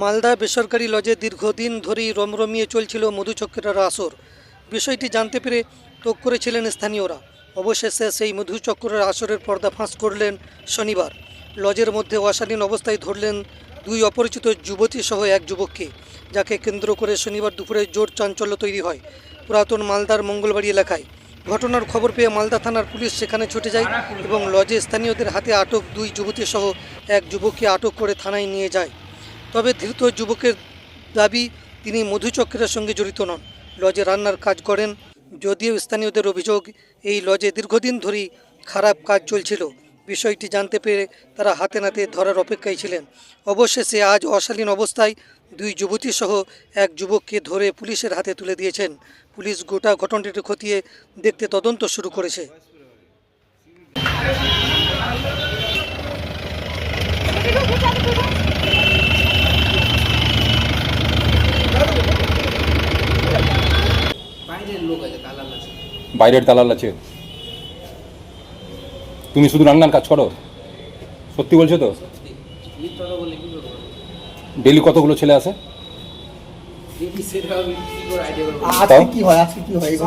মালদা বেসরকারি লজে দীর্ঘদিন ধরেই রমরমিয়ে চলছিল মধুচক্রের আসর। বিষয়টি জানতে পেরে তোপ করেছিলেন স্থানীয়রা। অবশেষে সেই মধুচক্রের আসরের পর্দা ফাঁস করলেন শনিবার। লজের মধ্যে অশালীন অবস্থায় ধরলেন দুই অপরিচিত যুবতী সহ এক যুবককে, যাকে কেন্দ্র করে শনিবার দুপুরে জোর চাঞ্চল্য তৈরি হয় পুরাতন মালদার মঙ্গলবাড়ি এলাকায়। ঘটনার খবর পেয়ে মালদা থানার পুলিশ সেখানে ছুটে যায় এবং লজে স্থানীয়দের হাতে আটক দুই যুবতী সহ এক যুবককে আটক করে থানায় নিয়ে যায়। তবে ধৃত যুবকের দাবি, তিনি মধুচক্রের সঙ্গে জড়িত নন। লজে রান্নার কাজ করেন, যদিও স্থানীয়দের অভিযোগ, এই লজে দীর্ঘদিন ধরেই খারাপ কাজ চলছিল। বিষয়টি জানতে পেরে তারা হাতে নাতে ধরার অপেক্ষায় ছিলেন। অবশেষে আজ অশালীন অবস্থায় দুই যুবতী সহ এক যুবককে ধরে পুলিশের হাতে তুলে দিয়েছেন। পুলিশ গোটা ঘটনাটি খতিয়ে দেখতে তদন্ত শুরু করেছে। বাইরের দালাল আছে। বাইরের দালাল আছে? তুমি শুধু রান্নার কাজ করো? সত্যি বলছো তো? ডেলি কতগুলো ছেলে আসে দেখি সেটা আমি কি করে আইডিয়া করব? আজকে কি হয়? আজকে কি হয়? এই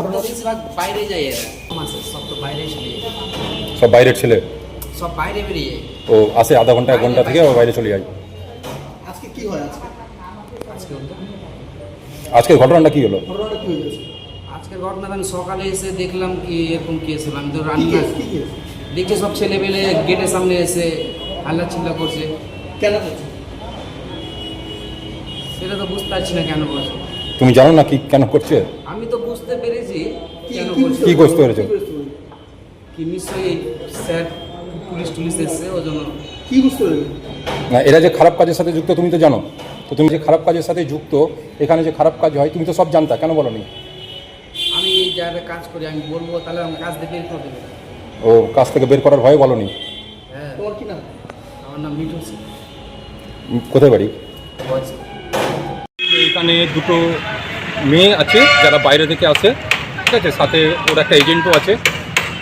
সব বাইরের ছেলে? সব বাইরে বেরিয়ে ও আসে আধা ঘণ্টা এক ঘণ্টা থেকে ও বাইরে চলে যায়। আজকে কি হয়? আজকে ঘটনাটা কি হলো? ঘটনাটা কি হয়েছে? আজকের ঘটনা আমি সকালে এসে দেখলাম কি এরকম কেস হলো। আমি তো কি রান্না দেখছি সব ছেলে পেলে গেটের সামনে এসে হাল্লা চিল্লা করছে। কেন করছে? সেটা তো বুঝতে পারছি না কেন করছে। তুমি জানো না কি কেন করছে? আমি তো বুঝতে পেরেছি কি কেন করছে। কি করতে পেরেছ? কি? কি নিশ্চয়ই স্যার পুলিশ টুলিশ এসছে ওই জন্য। কি বুঝতে পেরেছ? না এরা যে খারাপ কাজের সাথে যুক্ত তুমি তো জানো। তো তুমি যে খারাপ কাজের সাথে যুক্ত এখানে যে খারাপ কাজ হয় তুমি তো সব জানতা কেন বলনি? আমি যারা কাজ করি আমি বলব তাহলে আমি কাজ দিয়ে বের করে দেবে। ও কাজ থেকে বের করার ভয়ে বলনি? হ্যাঁ। তোমার কি নাম? আমার নাম মিঠু সিং। কোথায় বাড়ি? এখানে দুটো মেয়ে আছে যারা বাইরে থেকে আসে। ঠিক আছে সাথে ওর একটা এজেন্টও আছে।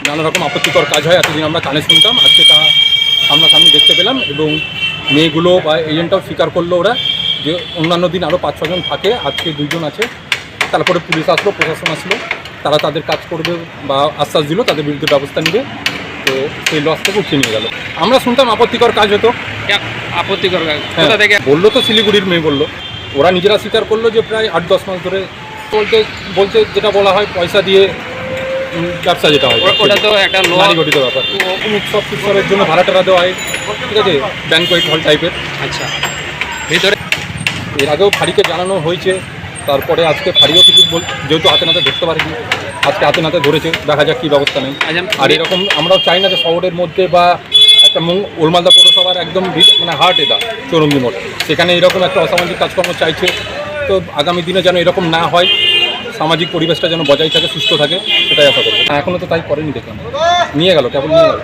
নানা রকম আপত্তিকর কাজ হয় এতদিন আমরা কানে শুনতাম আজকে তা সামনাসামনি দেখতে পেলাম এবং মেয়েগুলো বা এজেন্টটাও স্বীকার করল ওরা যে অন্যান্য দিন আরও পাঁচ ছজন থাকে আজকে দুইজন আছে। তারপরে পুলিশ আসলো প্রশাসন আসলো। তারা তাদের কাজ করবে বা আশ্বাস দিল তাদের বিরুদ্ধে ব্যবস্থা নেবে। তো সেই লস থেকে উঠিয়ে নিয়ে গেল। আমরা শুনতাম আপত্তিকর কাজ হতো। আপত্তিকর কাজ। হ্যাঁ, বলল তো শিলিগুড়ির মেয়ে বলল। ওরা নিজেরা স্বীকার করল যে প্রায় আট দশ মাস ধরে বলতে বলতে যেটা বলা হয় পয়সা দিয়ে ব্যবসা যেটা হয়। ওটা তো একটা নারী গঠিত ব্যাপার। উৎসব উৎসবের জন্য ভাড়া টাড়া দেওয়া হয়। ঠিক আছে? ব্যাংকোয়েট হল টাইপের আচ্ছা। ভিতরে এর আগেও ফাঁড়িকে জানানো হয়েছে। তারপরে আজকে ফাঁড়িও কিছু বল যেহেতু হাতে নাতে ধরতে পারেনি আজকে হাতে নাতে ধরেছে দেখা যাক কী ব্যবস্থা নেই। আচ্ছা, আর এরকম আমরাও চাই না যে শহরের মধ্যে বা একটা মং- ওলমালদা পৌরসভার একদম মানে হার্ট এটা চৌরঙ্গি মোড়। সেখানে এরকম একটা অসামাজিক কাজকর্ম চাইছে। তো আগামী দিনে যেন এরকম না হয় সামাজিক পরিবেশটা যেন বজায় থাকে সুস্থ থাকে সেটাই আশা করব। এখনও তো তাই করেনি দেখলাম। নিয়ে গেল কেবল নিয়ে গেল।